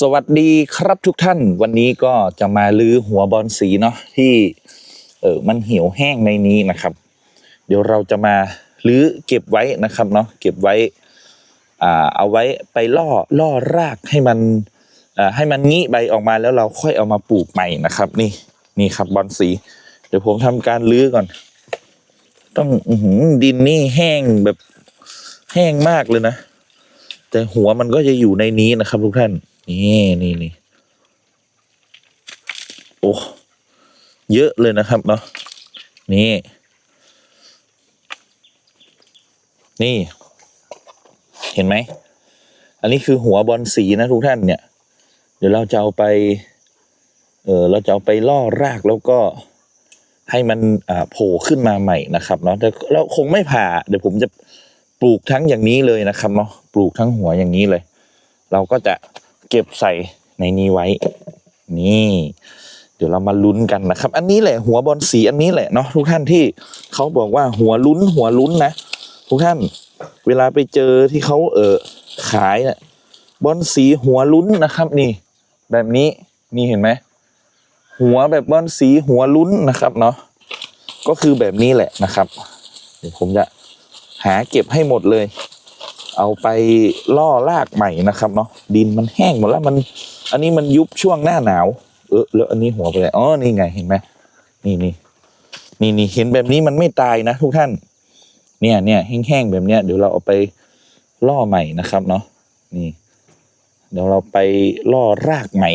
สวัสดีครับทุกท่านวันนี้ก็จะมาลื้อหัวบอลสีเนาะที่เออมันเหี่ยวแห้งในนี้นะครับ เดี๋ยวเราจะมาลื้อเก็บไว้นะครับเนาะเก็บไว้อ่าเอาไว้ไปล่อล่อรากให้มันอ่าให้มันงี้ใบออกมาแล้วเราค่อยเอามาปลูกใหม่นะครับ นี่นี่ครับบอลสี เดี๋ยวผมทำการลื้อก่อน ต้องอื้อหือดินนี่แห้งแบบแห้งมากเลยนะ แต่หัวมันก็จะอยู่ในนี้นะครับทุกท่าน นี่นี่นี่โอ้เยอะเลยนะครับเนาะนี่ นี่ เห็นไหม อันนี้คือหัวบอลสีนะทุกท่านเนี่ย เดี๋ยวเราจะเอาไป เออเราจะเอาไปล่อรากแล้วก็ให้มันอ่าโผล่ขึ้นมาใหม่นะครับเนาะแต่เราคงไม่ผ่า เดี๋ยวผมจะปลูกทั้งอย่างนี้เลยนะครับเนาะปลูกทั้งหัวอย่างนี้เลย เราก็จะ เก็บใส่ในนี้ไว้ นี่ เดี๋ยวเรามาลุ้นกันนะครับ อันนี้แหละหัวบอลสีอันนี้แหละเนาะทุกท่านที่เขาบอกว่าหัวลุ้นหัวลุ้นนะ ทุกท่าน เวลาไปเจอที่เขาเออขายเนี่ยบอลสีหัวลุ้นนะครับ นี่ แบบนี้นี่เห็นไหมหัวแบบบอลสีหัวลุ้นนะครับเนาะก็คือแบบนี้แหละนะครับ เดี๋ยวผมจะหาเก็บให้หมดเลย เอาไปล่อรากใหม่นะครับเนาะดินมันแห้งหมดแล้วมัน อันนี้มันยุบช่วงหน้าหนาว เออแล้วอันนี้หัวไปไหนอ๋อนี่ไงเห็นไหมนี่นี่นี่นี่เห็นแบบนี้มันไม่ตายนะ ทุกท่าน เนี่ยเนี่ยแห้งๆแบบเนี้ยเดี๋ยวเราเอาไปล่อใหม่นะครับเนาะนี่ เดี๋ยวเราไปล่อรากใหม่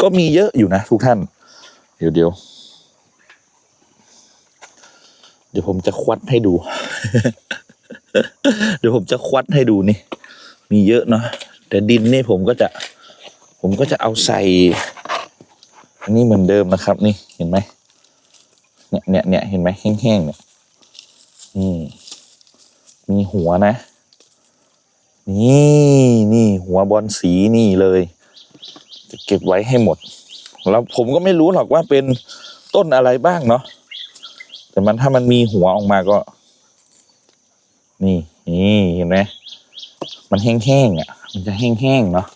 ก็มีเยอะอยู่นะ ทุกท่าน เดี๋ยวเดี๋ยวเดี๋ยวผมจะควัดให้ดู เดี๋ยวผมจะควัดให้ดูนี่ มีเยอะเนาะแต่ดินนี่ผมก็จะ ผมก็จะเอาใส่ อันนี้เหมือนเดิมนะครับนี่เห็นไหมเนี่ยเนี่ยเนี่ยเห็นไหมแห้งๆเนี่ยนี่มีหัวนะ นี่นี่หัวบอลสีนี่เลย จะเก็บไว้ให้หมด แล้วผมก็ไม่รู้หรอกว่าเป็นต้นอะไรบ้างเนาะแต่มันถ้ามันมีหัวออกมาก็ นี่นี่เห็นไหมมันแห้งๆอะ มันจะแห้งๆเนาะ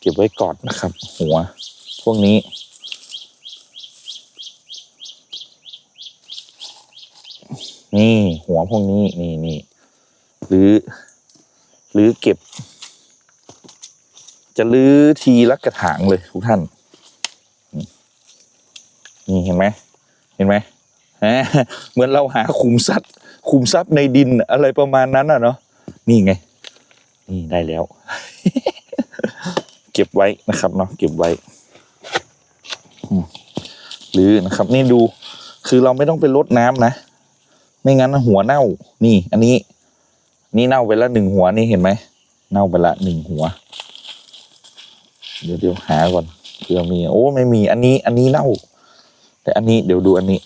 เก็บไว้ก่อนนะครับ หัว พวกนี้ นี่หัวพวกนี้นี่นี่หรือ หรือเก็บ จะลื้อทีละกระถางเลยทุกท่าน นี่นี่เห็นไหมเห็นไหมฮะเหมือนเราหาขุมทรัพย์ ขุมทรัพย์ในดินอะไรประมาณนั้นอะเนาะนี่ไง นี่ได้แล้ว เก็บไว้นะครับเนาะเก็บไว้หรือนะครับ นี่ดูคือเราไม่ต้องไปลดน้ำนะ ไม่งั้นหัวเน่า นี่ อันนี้ นี่เน่าไปละหนึ่งหัวนี่เห็นไหมเน่าไปละหนึ่งหัว เดี๋ยวเดี๋ยวหาก่อนเผื่อมี โอ้ ไม่มี อันนี้ อันนี้เน่า แต่อันนี้เดี๋ยวดูอันนี้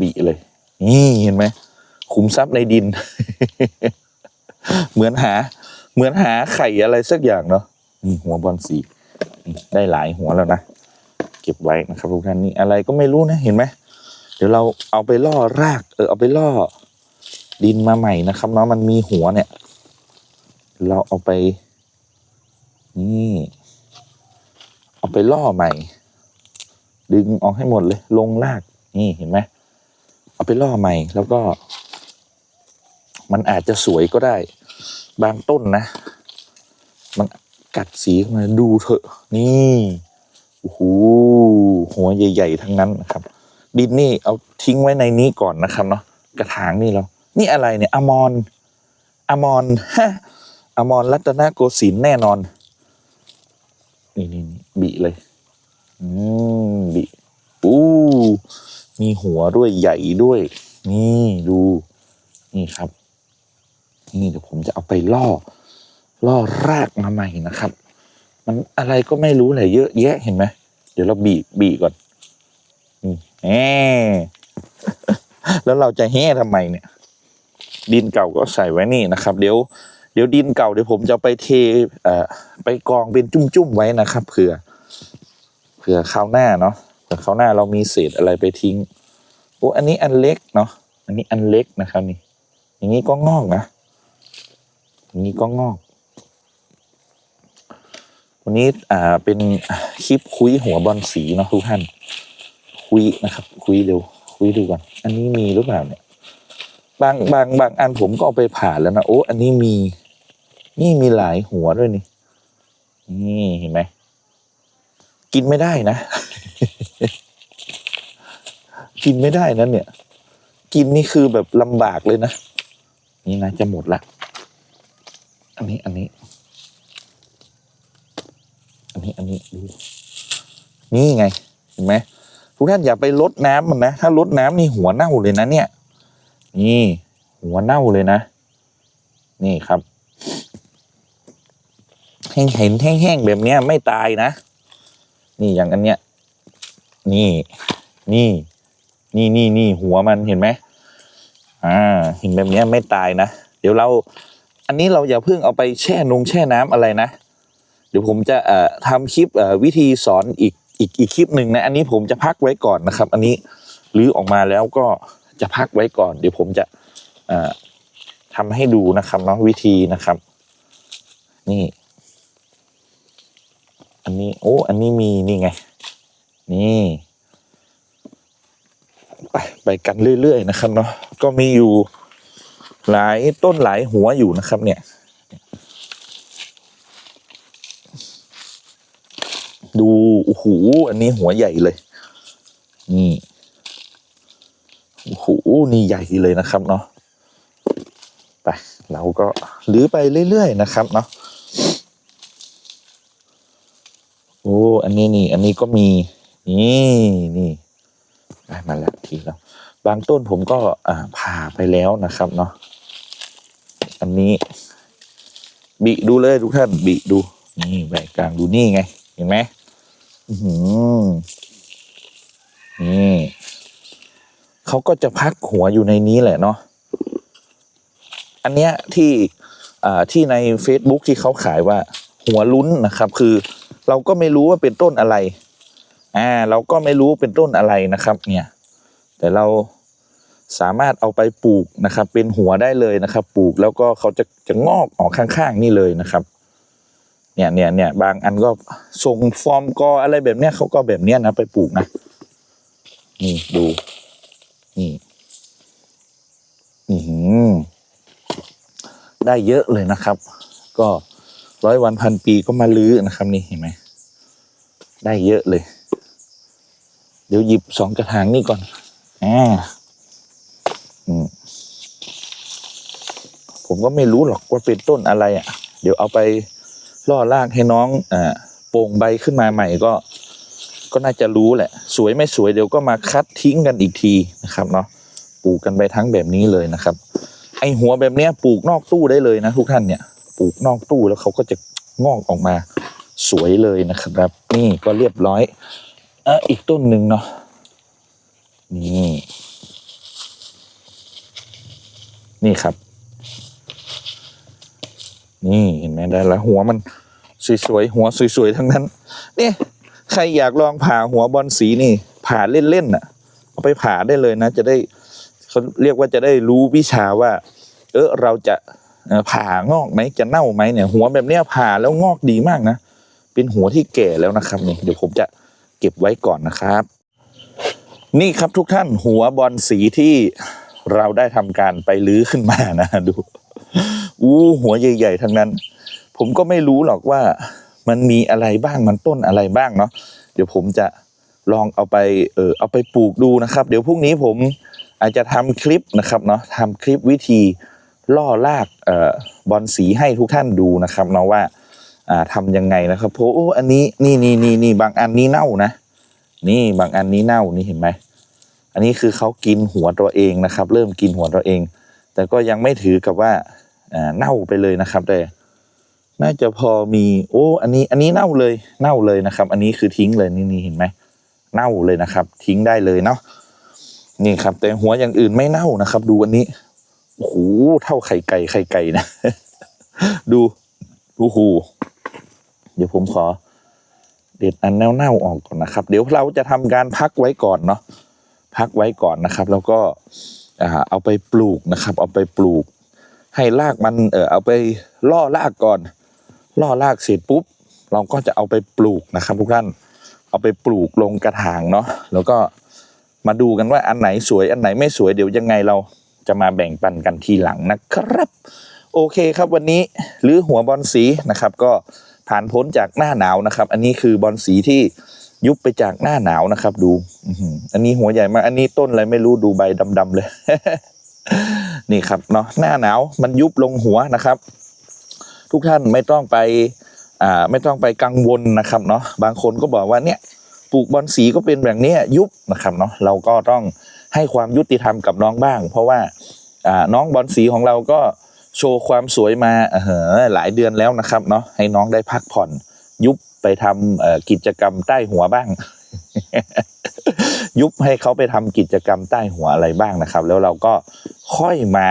บีเลย นี่เห็นไหมขุมทรัพย์ในดิน เหมือนหา เหมือนหาไข่อะไรสักอย่างเนาะนี่หัวบอลสีได้หลายหัวแล้วนะ เก็บไว้นะครับทุกท่านนี่อะไรก็ไม่รู้นะเห็นไหมเดี๋ยวเราเอาไปล่อราก เออเอาไปล่อดินมาใหม่นะครับเนาะมันมีหัวเนี่ย เราเอาไป นี่ เอาไปล่อใหม่ ดึงออกให้หมดเลย ลงราก นี่เห็นไหม ไปล่อใหม่ แล้วก็ มันอาจจะสวยก็ได้ บางต้นนะ มันกัดสีมาดูเถอะ นี่โอ้โหหัวใหญ่ ๆ ทั้งนั้นนะครับ ดินนี่เอาทิ้งไว้ในนี้ก่อนนะครับเนาะกระถางนี่เรา นี่อะไรเนี่ยอมรอมรฮะอมรรัตนโกสินทร์แน่นอน นี่นี่นี่บิเลย อืมบิอู้ มีหัวด้วยใหญ่ด้วย นี่ดูนี่ครับ นี่เดี๋ยวผมจะเอาไปล่อ ล่อรากมาใหม่นะครับ มันอะไรก็ไม่รู้เลยเยอะแยะเห็นไหมเดี๋ยวเราบีบบีบก่อนนี่แหมแล้วเราจะแห่ทำไมเนี่ย ดินเก่าก็ใส่ไว้นี่นะครับ เดี๋ยวเดี๋ยวดินเก่าเดี๋ยวผมจะไปเทเอ่อไปกองเป็นจุ่มๆไว้นะครับเผื่อเผื่อคราวหน้าเนาะ เผื่คราวหน้าเรามีเศษอะไรไปทิ้งโอ้อันนี้อันเล็กเนาะอันนี้อันเล็กนะครับนี่ อย่างนี้ก็งอกนะอย่างนี้ก็งอก วันนี้อ่าเป็นคลิปคุยหัวบอลสีเนาะทุกท่านคุยนะครับ คุยเร็ว คุยดูก่อนอันนี้มีหรือเปล่าเนี่ยบางบางบางอันผมก็เอาไปผ่านแล้วนะโอ้อันนี้มี นี่มีหลายหัวด้วยนี่นี่เห็นไหม กินไม่ได้นะ กินไม่ได้นะเนี่ย กินนี่คือแบบลำบากเลยนะ นี่นะจะหมดละ อันนี้อันนี้ อันนี้อันนี้ดูนี่ไงเห็นไหมทุกท่านอย่าไปลดน้ำมันนะ ถ้าลดน้ำนี่หัวเน่าเลยนะเนี่ย นี่ หัวเน่าเลยนะ นี่ครับ แห้งเห็นแห้งๆแบบเนี้ยไม่ตายนะ นี่อย่างอันเนี้ย นี่ นี่ นี่นี่นี่หัวมันเห็นไหมอ่า เห็นแบบเนี้ยไม่ตายนะ เดี๋ยวเรา อันนี้เราอย่าเพิ่งเอาไปแช่นงแช่น้ำอะไรนะ เดี๋ยวผมจะเอ่อทำคลิปเอ่อวิธีสอนอีกอีกอีกคลิปหนึ่งนะ อันนี้ผมจะพักไว้ก่อนนะครับ อันนี้รื้อออกมาแล้วก็จะพักไว้ก่อน เดี๋ยวผมจะเอ่อทำให้ดูนะครับเนาะวิธีนะครับ นี่ อันนี้โอ้อันนี้มีนี่ไง นี่ไปไปกันเรื่อยๆนะครับเนาะก็มีอยู่หลายต้นหลายหัวอยู่นะครับ เนี่ย ดูโอ้โหอันนี้หัวใหญ่เลย นี่โอ้โหนี่ใหญ่เลยนะครับเนาะไปเราก็ลื้อไปเรื่อยๆนะครับเนาะ โอ้อันนี้นี่ อันนี้ก็มี นี่นี่ได้มาแล้วทีแล้ว บางต้นผมก็อ่าผ่าไปแล้วนะครับเนาะอันนี้ บิดูเลยทุกท่าน บิดู นี่แบกลางดูนี่ไง เห็นไหมอือหือนี่เขาก็จะพักหัวอยู่ในนี้แหละเนาะอันเนี้ยที่อ่าที่ใน Facebook ที่เขาขายว่าหัวลุ้นนะครับ คือ เราก็ไม่รู้ว่าเป็นต้นอะไรอ่าเราก็ไม่รู้เป็นต้นอะไรนะครับเนี่ยแต่เราสามารถเอาไปปลูกนะครับ เป็นหัวได้เลยนะครับ ปลูกแล้วก็เขาจะจะงอกออกข้างๆนี่เลยนะครับเนี่ยเนี่ยเนี่ยบางอันก็ส่งฟอร์มกออะไรแบบเนี้ยเขาก็แบบเนี้ยนะไปปลูกนะนี่ดูนี่อือหือได้เยอะเลยนะครับ ก็ ร้อยวันพันปีก็มาลื้อนะครับนี่เห็นไหมได้เยอะเลย เดี๋ยวหยิบสองกระถางนี่ก่อนอ่าอืมผมก็ไม่รู้หรอกว่าเป็นต้นอะไรอะ เดี๋ยวเอาไปล่อรากให้น้องอ่าโป่งใบขึ้นมาใหม่ก็ ก็น่าจะรู้แหละ สวยไม่สวยเดี๋ยวก็มาคัดทิ้งกันอีกทีนะครับเนาะปลูกกันไปทั้งแบบนี้เลยนะครับ ไอหัวแบบเนี้ยปลูกนอกตู้ได้เลยนะทุกท่านเนี่ย ปลูกนอกตู้แล้วเขาก็จะงอกออกมาสวยเลยนะครับ นี่ก็เรียบร้อยอออีกต้นหนึ่งเนาะนี่นี่ครับ นี่เห็นไหมได้แล้วหัวมันสวยๆหัวสวยๆทั้งนั้นนี่ใครอยากลองผ่าหัวบอลสีนี่ ผ่าเล่นๆน่ะ เอาไปผ่าได้เลยนะ จะได้เขาเรียกว่าจะได้รู้วิชาว่า เออเราจะ ผ่างอกไหมจะเน่าไหมเนี่ย หัวแบบเนี้ยผ่าแล้วงอกดีมากนะ เป็นหัวที่แก่แล้วนะครับนี่เดี๋ยวผมจะเก็บไว้ก่อนนะครับ นี่ครับทุกท่านหัวบอลสีที่เราได้ทำการไปลื้อขึ้นมานะดูอู้หัวใหญ่ ๆทั้งนั้น ผมก็ไม่รู้หรอกว่ามันมีอะไรบ้างมันต้นอะไรบ้างเนาะเดี๋ยวผมจะลองเอาไปเออเอาไปปลูกดูนะครับ เดี๋ยวพรุ่งนี้ผมอาจจะทำคลิปนะครับเนาะทำคลิปวิธี ล่อลากเอบอลสีให้ทุกท่านดูนะครับเนาะว่าอ่าทำยังไงนะครับเพราะโอ้อันนี้นี่นี่นี่นี่บางอันนี้เน่านะ นี่บางอันนี้เน่านี่เห็นไหมอันนี้คือเขากินหัวตัวเองนะครับ เริ่มกินหัวตัวเอง แต่ก็ยังไม่ถือกับว่าเน่าไปเลยนะครับแต่น่าจะพอมีโอ้อันนี้อันนี้เน่าเลยเน่าเลยนะครับ อันนี้คือทิ้งเลยนี่นี่เห็นไหมเน่าเลยนะครับ ทิ้งได้เลยเนาะนี่ครับ แต่หัวอย่างอื่นไม่เน่านะครับ ดูอันนี้ โอ้โหเท่าไข่ไก่ไข่ไก่นะ ดูโอ้โหเดี๋ยวผมขอ เด็ดอันเน่าๆออกก่อนนะครับ เดี๋ยวเราจะทำการพักไว้ก่อนเนาะพักไว้ก่อนนะครับ แล้วก็เอาไปปลูกนะครับ เอาไปปลูก ให้รากมันเออเอาไปล่อรากก่อน ล่อรากเสร็จปุ๊บ เราก็จะเอาไปปลูกนะครับทุกท่านเอาไปปลูกลงกระถางเนาะแล้วก็มาดูกันว่าอันไหนสวยอันไหนไม่สวยเดี๋ยวยังไงเรา จะมาแบ่งปันกันทีหลังนะครับ โอเคครับวันนี้หรือหัวบอลสีนะครับ ก็ผ่านพ้นจากหน้าหนาวนะครับ อันนี้คือบอลสีที่ยุบไปจากหน้าหนาวนะครับ ดูอันนี้หัวใหญ่มากอันนี้ต้นอะไรไม่รู้ดูใบดำๆเลย นี่ครับเนาะหน้าหนาวมันยุบลงหัวนะครับ ทุกท่านไม่ต้องไปอ่าไม่ต้องไปกังวลนะครับเนาะบางคนก็บอกว่าเนี่ยปลูกบอลสีก็เป็นแบบนี้ยุบนะครับเนาะเราก็ต้อง ให้ความยุติธรรมกับน้องบ้าง เพราะว่าน้องบอลสีของเราก็โชว์ความสวยมาเออหลายเดือนแล้วนะครับเนาะให้น้องได้พักผ่อนยุบไปทำกิจกรรมใต้หัวบ้าง ยุบให้เขาไปทำกิจกรรมใต้หัวอะไรบ้างนะครับ แล้วเราก็ค่อยมา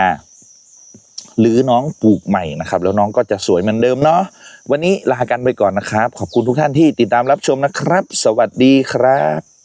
หรือน้องปลูกใหม่นะครับ แล้วน้องก็จะสวยเหมือนเดิมเนาะวันนี้ลากันไปก่อนนะครับ ขอบคุณทุกท่านที่ติดตามรับชมนะครับ สวัสดีครับ